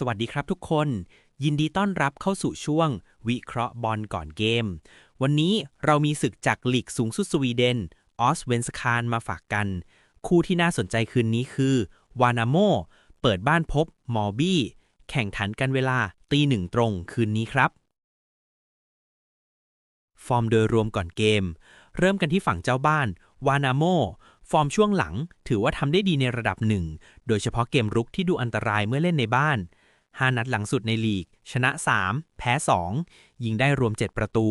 สวัสดีครับทุกคน ยินดีต้อนรับเข้าสู่ช่วง วิเคราะห์บอลก่อนเกม วันนี้เรามีศึกจากลีกสูงสุดสวีเดนออสเวนสคานมาฝากกัน คู่ที่น่าสนใจคืนนี้คือวานาโมเปิดบ้านพบมอบี้แข่งขันกันเวลาตีหนึ่งตรงคืนนี้ครับ ฟอร์มโดยรวมก่อนเกม เริ่มกันที่ฝั่งเจ้าบ้านวานาโมฟอร์มช่วงหลังถือว่าทำได้ดีในระดับหนึ่ง โดยเฉพาะเกมรุกที่ดูอันตรายเมื่อเล่นในบ้าน 5 นัดหลังสุดในลีก ชนะ 3 แพ้ 2 ยิงได้รวม 7 ประตู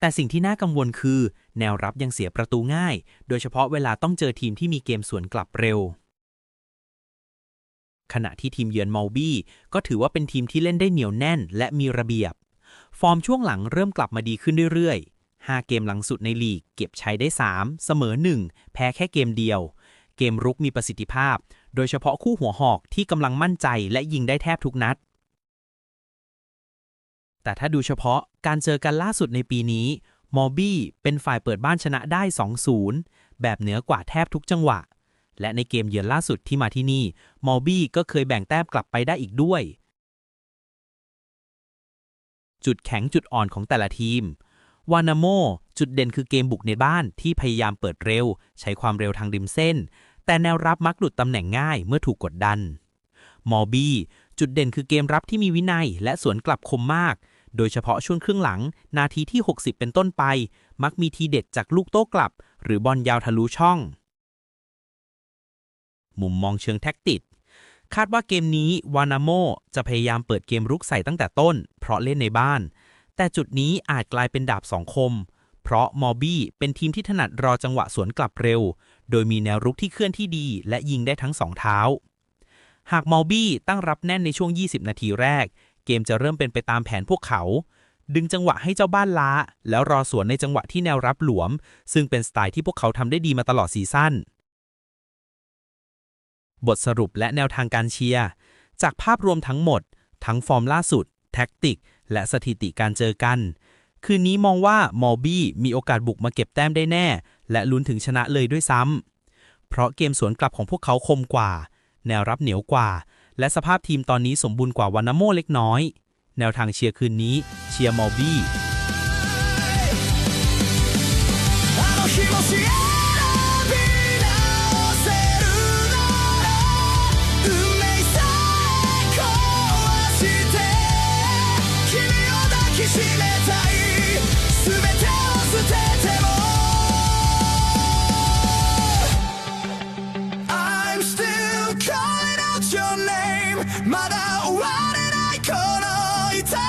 แต่สิ่งที่น่ากังวลคือ แนวรับยังเสียประตูง่าย โดยเฉพาะเวลาต้องเจอทีมที่มีเกมสวนกลับเร็ว ขณะที่ทีมเยือนมอลบี้ก็ถือว่าเป็นทีมที่เล่นได้เหนียวแน่น และมีระเบียบ ฟอร์มช่วงหลังเริ่มกลับมาดีขึ้นเรื่อยๆ5 เกมหลังสุดในลีก เก็บใช้ได้ 3 เสมอ 1 แพ้แค่เกมเดียว เกมรุกมีประสิทธิภาพ โดยเฉพาะคู่หัวหอกที่กำลังมั่นใจและยิงได้แทบทุกนัด แต่ถ้าดูเฉพาะการเจอกันล่าสุดในปีนี้ มอลบี้เป็นฝ่ายเปิดบ้านชนะได้ 2-0 แบบเหนือกว่าแทบทุกจังหวะ และในเกมเยือนล่าสุดที่มาที่นี่ มอลบี้ก็เคยแบ่งแต้มกลับไปได้อีกด้วย จุดแข็งจุดอ่อนของแต่ละทีมวานาโมจุดเด่นคือเกมบุกในบ้านที่พยายามเปิดเร็ว ใช้ความเร็วทางริมเส้น แต่แนวรับมักหลุดตำแหน่งง่ายเมื่อถูกกดดัน มอบี้จุดเด่นคือเกมรับที่มีวินัย และสวนกลับคมมาก โดยเฉพาะช่วงครึ่งหลัง นาทีที่ 60 เป็นต้นไป มักมีทีเด็ดจากลูกโต้กลับ หรือบอลยาวทะลุช่อง มุมมองเชิงแท็กติกคาดว่าเกมนี้วานาโมจะพยายามเปิดเกมรุกใส่ตั้งแต่ต้น เพราะเล่นในบ้าน แต่จุดนี้อาจกลายเป็นดาบสองคม เพราะมอบี้เป็นทีมที่ถนัดรอจังหวะสวนกลับเร็ว โดยมีแนวรุกที่เคลื่อนที่ดี และยิงได้ทั้งสองเท้า หากมอบี้ตั้งรับแน่นในช่วง 20 นาทีแรก เกมจะเริ่มเป็นไปตามแผนพวกเขา ดึงจังหวะให้เจ้าบ้านล้า แล้วรอสวนในจังหวะที่แนวรับหลวม ซึ่งเป็นสไตล์ที่พวกเขาทำได้ดีมาตลอดซีซั่นบทสรุปและแนวทางการเชียร์จากภาพรวมทั้งหมด ทั้งฟอร์มล่าสุด แท็กติก และสถิติการเจอกัน คืนนี้มองว่ามอลบี้มีโอกาสบุกมาเก็บแต้มได้แน่ และลุ้นถึงชนะเลยด้วยซ้ำ เพราะเกมสวนกลับของพวกเขาคมกว่า แนวรับเหนียวกว่า และสภาพทีมตอนนี้สมบูรณ์กว่าวานาโมเล็กน้อย แนวทางเชียร์คืนนี้ เชียร์มอลบี้ まだ終われないこの痛み